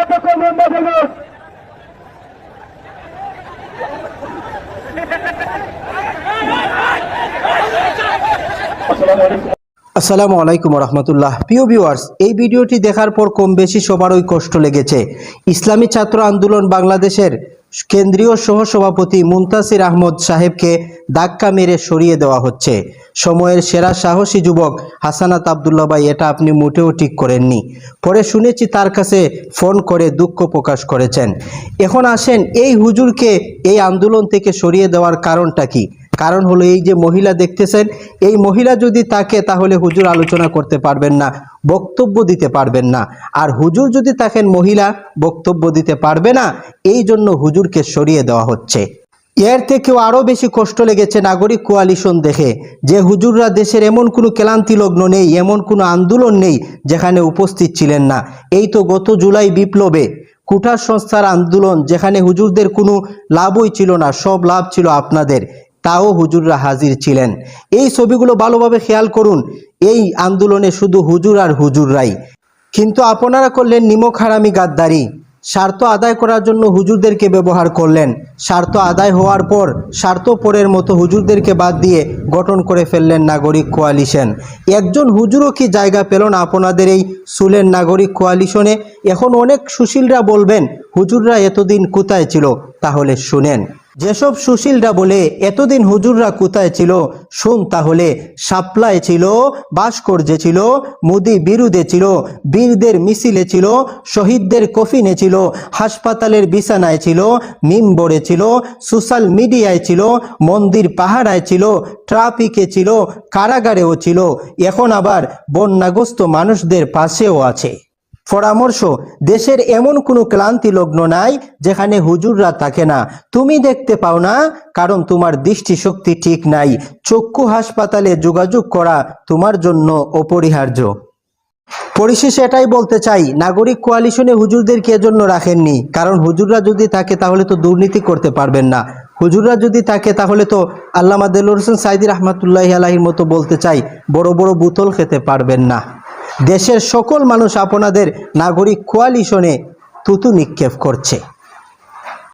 অধ্যক্ষ মোহাম্মদ বলবেন আসসালামু আলাইকুম। আসসালামু আলাইকুম রহমতুল্লাহ প্রিয় ভিউয়ার্স, এই ভিডিওটি দেখার পর কম বেশি সবারই কষ্ট লেগেছে। ইসলামী ছাত্র আন্দোলন বাংলাদেশের কেন্দ্রীয় সহসভাপতি মুন্তাসির আহমদ সাহেবকে ধাক্কা মেরে সরিয়ে দেওয়া হচ্ছে। সময়ের সেরা সাহসী যুবক হাসানাত আবদুল্লা ভাই, এটা আপনি মোটেও ঠিক করেননি। পরে শুনেছি তার কাছে ফোন করে দুঃখ প্রকাশ করেছেন। এখন আসেন, এই হুজুরকে এই আন্দোলন থেকে সরিয়ে দেওয়ার কারণটা কি? কারণ হলো এই যে মহিলা দেখতেছেন, এই মহিলা যদি তাকে তাহলে হুজুর আলোচনা করতে পারবেন না, বক্তব্য দিতে পারবেন না। আর হুজুর যদি থাকেন মহিলা, বক্তব্য দিতে পারবে না, এই জন্য হুজুরকে সরিয়ে দেওয়া হচ্ছে। এর থেকেও আরও বেশি কষ্ট লেগেছে নাগরিক কোয়ালিশন দেখে, যে হুজুররা দেশের এমন কোনো ক্লান্তি লগ্ন নেই, এমন কোনো আন্দোলন নেই, যেখানে উপস্থিত ছিলেন না। এই তো গত জুলাই বিপ্লবে কুঠার সংস্থার আন্দোলন, যেখানে হুজুরদের কোনো লাভই ছিল না, সব লাভ ছিল আপনাদের। তাও হুজুররা হাজির ছিলেন। এই ছবিগুলো ভালোভাবে খেয়াল করুন। এই আন্দোলনে শুধু হুজুর আর হুজুররাই। কিন্তু আপনারা করলেন নিমক হারামি গাদ্দারি। স্বার্থ আদায় করার জন্য হুজুরদেরকে ব্যবহার করলেন। স্বার্থ আদায় হওয়ার পর স্বার্থপরের মতো হুজুরদেরকে বাদ দিয়ে গঠন করে ফেললেন নাগরিক কোয়ালিশন। একজন হুজুরও কি জায়গা পেল না আপনাদের এই সুলেন নাগরিক কোয়ালিশনে? এখন অনেক সুশীলরা বলবেন, হুজুররা এতদিন কোথায় ছিল? তাহলে শুনেন। যেসব সুশীলরা বলে, এতদিন হুজুররা কোথায় ছিল? শুন তাহলে সাপ্লাই ছিল, ভাস্কর্যে ছিল, মুদি বিরুদে ছিল, বীরদের মিছিলে ছিল, শহীদদের কফিনে ছিল, হাসপাতালের বিছানায় ছিল, মিম্বরে ছিল, সোশ্যাল মিডিয়ায় ছিল, মন্দির পাহারায় ছিল, ট্রাফিকে ছিল, কারাগারেও ছিল, এখন আবার বন্যাগ্রস্ত মানুষদের পাশেও আছে। পরামর্শ, দেশের এমন কোনো ক্লান্তি লগ্ন নাই যেখানে হুজুররা থাকে না। তুমি দেখতে পাও না, কারণ তোমার দৃষ্টিশক্তি ঠিক নাই। চক্ষু হাসপাতালে যোগাযোগ করা তোমার জন্য অপরিহার্য। পরিশেষে এটাই বলতে চাই, নাগরিক কোয়ালিশনে হুজুরদেরকে এজন্য রাখেননি, কারণ হুজুররা যদি থাকে তাহলে তো দুর্নীতি করতে পারবেন না। হুজুররা যদি থাকে তাহলে তো আল্লামা দেলুর হোসেন সাইদি রহমতুল্লাহ আলাহির মতো বলতে চাই, বড় বড় বোতল খেতে পারবেন না। দেশের সকল মানুষ আপনাদের নাগরিক কোয়ালিশনে তুতু নিক্ষেপ করছে।